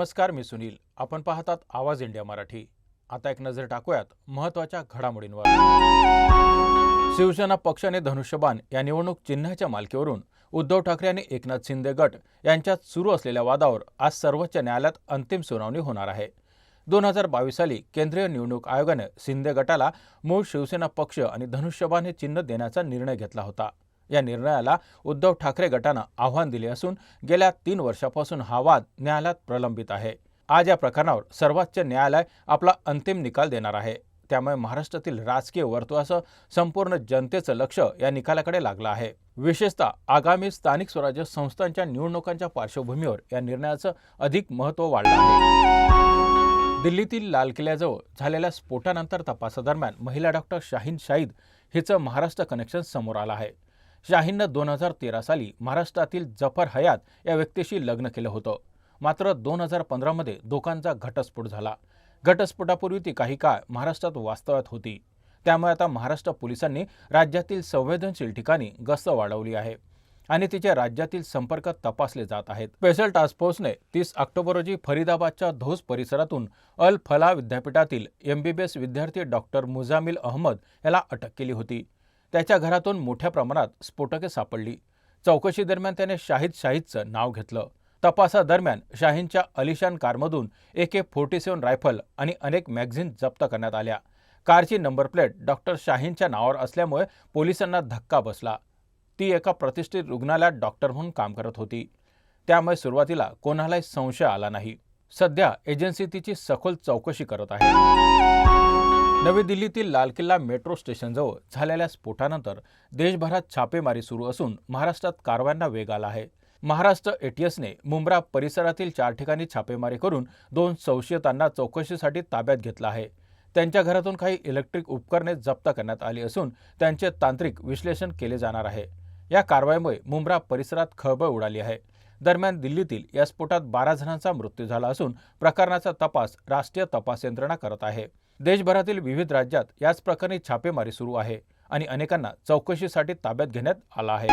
नमस्कार मी सुनील. आपण पाहतात आवाज इंडिया मराठी. आता एक नजर टाकूयात महत्त्वाच्या घडामोडींवर. शिवसेना पक्ष आणि धनुष्यबाण या निवडणूक चिन्हाच्या मालकीवरून उद्धव ठाकरे आणि एकनाथ शिंदे गट यांच्यात सुरू असलेल्या वादावर आज सर्वोच्च न्यायालयात अंतिम सुनावणी होणार आहे. दोन हजार बावीस साली केंद्रीय निवडणूक आयोगाने शिंदे गटाला मूळ शिवसेना पक्ष आणि धनुष्यबाण हे चिन्ह देण्याचा निर्णय घेतला होता. या निर्णयाला उद्धव ठाकरे गटानं आव्हान दिले असून गेल्या तीन वर्षापासून हा वाद न्यायालयात प्रलंबित आहे. आज या प्रकरणावर सर्वोच्च न्यायालय आपला अंतिम निकाल देणार आहे. त्यामुळे महाराष्ट्रातील राजकीय वर्तुळासह संपूर्ण जनतेचं लक्ष या निकालाकडे लागलं आहे. विशेषतः आगामी स्थानिक स्वराज्य संस्थांच्या निवडणुकांच्या पार्श्वभूमीवर या निर्णयाचं अधिक महत्त्व वाढलं आहे. दिल्लीतील लाल किल्ल्याजवळ झालेल्या स्फोटानंतर तपासादरम्यान महिला डॉक्टर शाहीन शाहीद हिचं महाराष्ट्र कनेक्शन समोर आलं आहे. शाहीननं दोन हजार तेरा साली महाराष्ट्रातील जफर हयात या व्यक्तीशी लग्न केलं होतं. मात्र दोन हजार पंधरामध्ये दोघांचा घटस्फोट झाला. घटस्फोटापूर्वी ती काही काळ महाराष्ट्रात वास्तव्यात होती. त्यामुळे आता महाराष्ट्र पोलिसांनी राज्यातील संवेदनशील ठिकाणी गस्त वाढवली आहे आणि तिचे राज्यातील संपर्क तपासले जात आहेत. स्पेशल टास्क फोर्सने तीस ऑक्टोबर रोजी फरीदाबादच्या धोस परिसरातून अल फला विद्यापीठातील एमबीबीएस विद्यार्थी डॉक्टर मुजामिल अहमद याला अटक केली होती. त्याच्या घरातून मोठ्या प्रमाणात स्फोटके सापडली. चौकशी दरम्यान त्याने शाहिद शाहिदचं नाव घेतलं. तपासादरम्यान शाहीनच्या अलिशान कारमधून ए के फोर्टी सेवन रायफल आणि अनेक मॅगझिन जप्त करण्यात आल्या. कारची नंबर प्लेट डॉक्टर शाहीनच्या नावावर असल्यामुळे पोलिसांना धक्का बसला. ती एका प्रतिष्ठित रुग्णालयात डॉक्टर म्हणून काम करत होती. त्यामुळे सुरुवातीला कोणालाही संशय आला नाही. सध्या एजन्सी तिची सखोल चौकशी करत आहे. नवी दिल्लीतील लाल किल्ला मेट्रो स्टेशनजवळ झालेल्या स्फोटानंतर देशभरात छापेमारी सुरू असून महाराष्ट्रात कारवायांना वेग आला आहे. महाराष्ट्र एटीएसने मुंब्रा परिसरातील चार ठिकाणी छापेमारी करून दोन संशयितांना चौकशीसाठी ताब्यात घेतलं आहे. त्यांच्या घरातून काही इलेक्ट्रिक उपकरणे जप्त करण्यात आली असून त्यांचे तांत्रिक विश्लेषण केले जाणार आहे. या कारवाईमुळे मुंब्रा परिसरात खळबळ उडाली आहे. दरम्यान दिल्लीतील या स्फोटात बारा जणांचा मृत्यू झाला असून प्रकरणाचा तपास राष्ट्रीय तपास यंत्रणा करत आहे. देशभरातील विविध राज्यात याच प्रकरणी छापेमारी सुरू आहे आणि अनेकांना चौकशीसाठी ताब्यात घेण्यात आला आहे.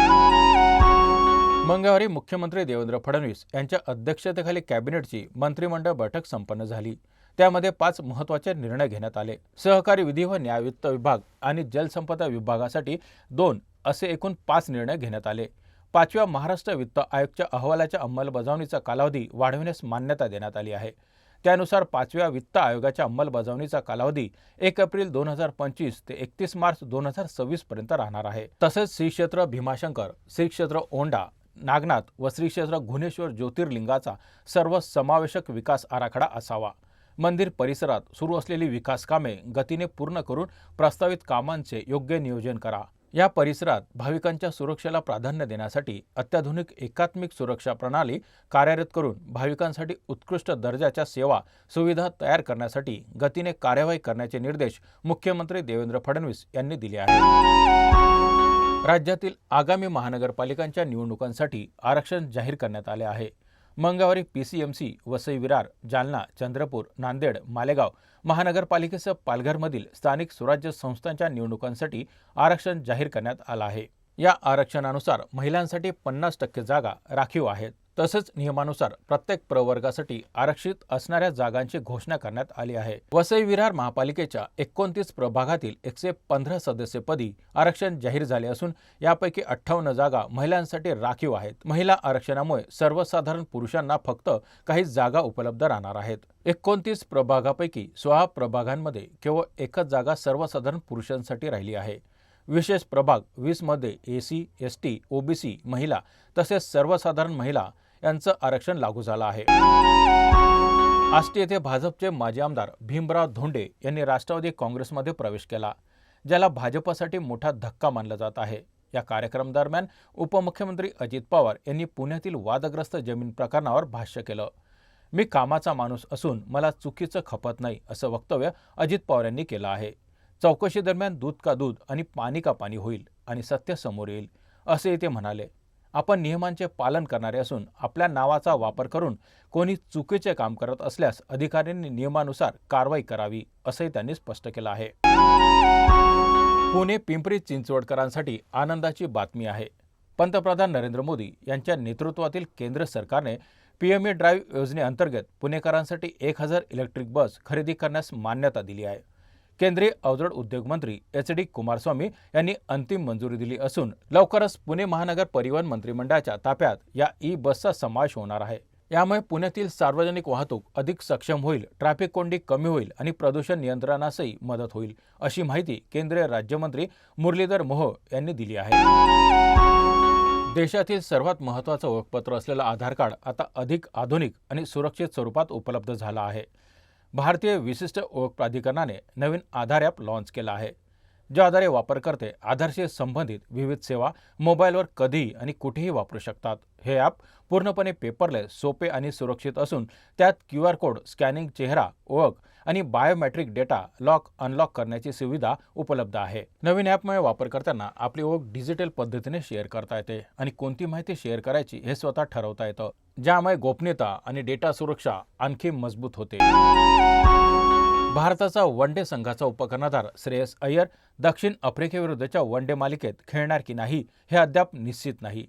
मंगळवारी मुख्यमंत्री देवेंद्र फडणवीस यांच्या अध्यक्षतेखाली कॅबिनेटची मंत्रिमंडळ बैठक संपन्न झाली. त्यामध्ये पाच महत्त्वाचे निर्णय घेण्यात आले. सहकारी विधी व न्याय वित्त विभाग आणि जलसंपदा विभागासाठी दोन असे एकूण पाच निर्णय घेण्यात आले. पाचव्या महाराष्ट्र वित्त आयोगच्या अहवालाच्या अंमलबजावणीचा कालावधी वाढविण्यास मान्यता देण्यात आली आहे. त्यानुसार पाचव्या वित्त आयोगाच्या अंमलबजावणीचा कालावधी एक एप्रिल दोन हजार पंचवीस ते एकतीस मार्च दोन हजार सव्वीस पर्यंत राहणार आहे. तसेच श्री क्षेत्र भीमाशंकर श्री क्षेत्र ओंडा नागनाथ व श्री क्षेत्र ज्योतिर्लिंगाचा सर्व समावेशक विकास आराखडा असावा. मंदिर परिसरात सुरू असलेली विकास कामे गतीने पूर्ण करून प्रस्तावित कामांचे योग्य नियोजन करा. या परिसरात भाविकांच्या सुरक्षेला प्राधान्य देण्यासाठी अत्याधुनिक एकात्मिक सुरक्षा प्रणाली कार्यरत करून भाविकांसाठी उत्कृष्ट दर्जाच्या सेवा सुविधा तयार करण्यासाठी गतीने कार्यवाही करण्याचे निर्देश मुख्यमंत्री देवेंद्र फडणवीस यांनी दिले आहेत. राज्यातील आगामी महानगरपालिकांच्या निवडणुकांसाठी आरक्षण जाहीर करण्यात आले आहे. मंगळवारी पीसीएमसी वसई विरार जालना चंद्रपूर नांदेड मालेगाव महानगरपालिकेसह पालघरमधील स्थानिक स्वराज्य संस्थांच्या निवडणुकांसाठी आरक्षण जाहीर करण्यात आलं आहे. या आरक्षणानुसार महिलांसाठी पन्नास टक्के जागा राखीव आहेत. तसंच नियमानुसार प्रत्येक प्रवर्गासाठी आरक्षित असणाऱ्या जागांची घोषणा करण्यात आली आहे. वसई विरार महापालिकेच्या एकोणतीस प्रभागातील एकशे पंधरा सदस्यपदी आरक्षण जाहीर झाले असून यापैकी अठ्ठावन्न जागा महिलांसाठी राखीव आहेत. महिला आरक्षणामुळे सर्वसाधारण पुरुषांना फक्त काही जागा उपलब्ध राहणार आहेत. एकोणतीस प्रभागापैकी सोळा प्रभागांमध्ये केवळ एकच जागा सर्वसाधारण पुरुषांसाठी राहिली आहे. विशेष प्रभाग वीसमध्ये A C S T OBC महिला तसेच सर्वसाधारण महिला यांचं आरक्षण लागू झालं आहे. आष्टी येथे भाजपचे माजी आमदार भीमराव धोंडे यांनी राष्ट्रवादी काँग्रेसमध्ये प्रवेश केला ज्याला भाजपासाठी मोठा धक्का मानला जात आहे. या कार्यक्रम दरम्यान उपमुख्यमंत्री अजित पवार यांनी पुण्यातील वादग्रस्त जमीन प्रकरणावर भाष्य केलं. मी कामाचा माणूस असून मला चुकीचं खपत नाही असं वक्तव्य अजित पवार यांनी केलं आहे. चौकशीदरम्यान दूध का दूध आणि पाणी का पाणी होईल आणि सत्य समोर येईल असे ते म्हणाले. आपण नियमांचे पालन करणारे असून आपल्या नावाचा वापर करून कोणी चुकीचे काम करत असल्यास अधिकाऱ्यांनी नियमानुसार कारवाई करावी असंही त्यांनी स्पष्ट केलं आहे. पुणे पिंपरी चिंचवडकरांसाठी आनंदाची बातमी आहे. पंतप्रधान नरेंद्र मोदी यांच्या नेतृत्वातील केंद्र सरकारने पीएमए ड्राईव्ह योजनेअंतर्गत पुणेकरांसाठी एक हजार इलेक्ट्रिक बस खरेदी करण्यास मान्यता दिली आहे. केंद्रीय अवजड उद्योग मंत्री एच डी कुमारस्वामी यांनी अंतिम मंजुरी दिली असून लवकरच पुणे महानगर परिवहन मंत्रिमंडळाच्या ताफ्यात या ई बसचा समावेश होणार आहे. यामुळे पुण्यातील सार्वजनिक वाहतूक अधिक सक्षम होईल ट्रॅफिक कोंडी कमी होईल आणि प्रदूषण नियंत्रणासही मदत होईल अशी माहिती केंद्रीय राज्यमंत्री मुरलीधर मोहोळ यांनी दिली आहे. देशातील सर्वात महत्त्वाचं ओळखपत्र असलेलं आधार कार्ड आता अधिक आधुनिक आणि सुरक्षित स्वरूपात उपलब्ध झालं आहे. भारतीय विशिष्ट ओळख प्राधिकरणाने नवीन आधार ॲप लॉन्च केलं आहे ज्या आधारे वापरकर्ते आधारशी संबंधित विविध सेवा मोबाईलवर कधीही आणि कुठेही वापरू शकतात. हे ॲप पूर्णपणे पेपरलेस सोपे आणि सुरक्षित असून त्यात क्यू आर कोड स्कॅनिंग चेहरा ओळख आणि बायोमेट्रिक डेटा लॉक अनलॉक करण्याची सुविधा उपलब्ध आहे. नवीन ॲपमुळे वापरकर्त्यांना आपली ओळख डिजिटल पद्धतीने शेअर करता येते आणि कोणती माहिती शेअर करायची हे स्वतः ठरवता येतं. ज्यामुळे गोपनीयता आणि डेटा सुरक्षा आणखी मजबूत होते. भारताचा वन डे संघाचा उपकर्णधार श्रेयस अय्यर दक्षिण आफ्रिकेविरुद्धच्या वन डे मालिकेत खेळणार की नाही हे अद्याप निश्चित नाही.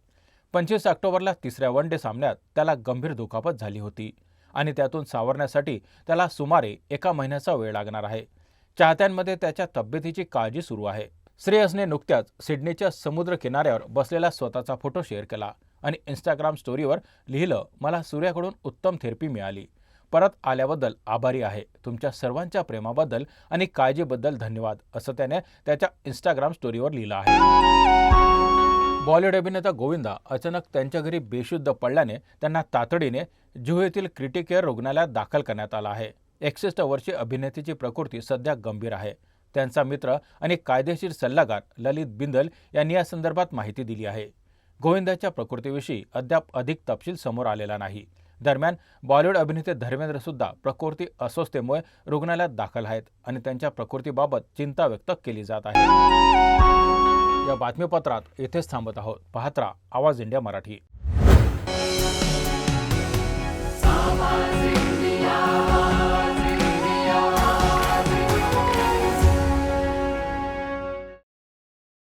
पंचवीस ऑक्टोबरला तिसऱ्या वन डे सामन्यात त्याला गंभीर दुखापत झाली होती. आणि त्यातून सावरण्यासाठी त्याला सुमारे एका महिन्याचा वेळ लागणार आहे. चाहत्यांमध्ये त्याच्या तब्येतीची काळजी सुरू आहे. श्रेयसने नुकत्याच सिडनीच्या समुद्र किनाऱ्यावर बसलेला स्वतःचा फोटो शेअर केला आणि इंस्टाग्राम स्टोरीवर लिहिलं मला सूर्याकडून उत्तम थेरपी मिळाली. परत आल्याबद्दल आभारी आहे. तुमच्या सर्वांच्या प्रेमाबद्दल आणि काळजीबद्दल धन्यवाद असं त्याने त्याच्या इंस्टाग्राम स्टोरीवर लिहिलं आहे. बॉलिवूड अभिनेता गोविंदा अचानक त्यांच्या घरी बेशुद्ध पडल्याने त्यांना तातडीने जुहू येथील क्रिटिकेअर रुग्णालयात दाखल करण्यात आला आहे. एकसष्ट वर्षीय अभिनेत्याची प्रकृती सध्या गंभीर आहे. त्यांचा मित्र आणि कायदेशीर सल्लागार ललित बिंदल यांनी या संदर्भात माहिती दिली आहे. गोविंदाच्या प्रकृतीविषयी अद्याप अधिक तपशील समोर आलेला नाही. दरम्यान बॉलिवूड अभिनेते धर्मेंद्र सुद्धा प्रकृती अस्वस्थतेमुळे रुग्णालयात दाखल आहेत आणि त्यांच्या प्रकृतीबाबत चिंता व्यक्त केली जात आहे. या बातमीपत्रात येथेच थांबत आहोत. पाहत राहा आवाज इंडिया मराठी.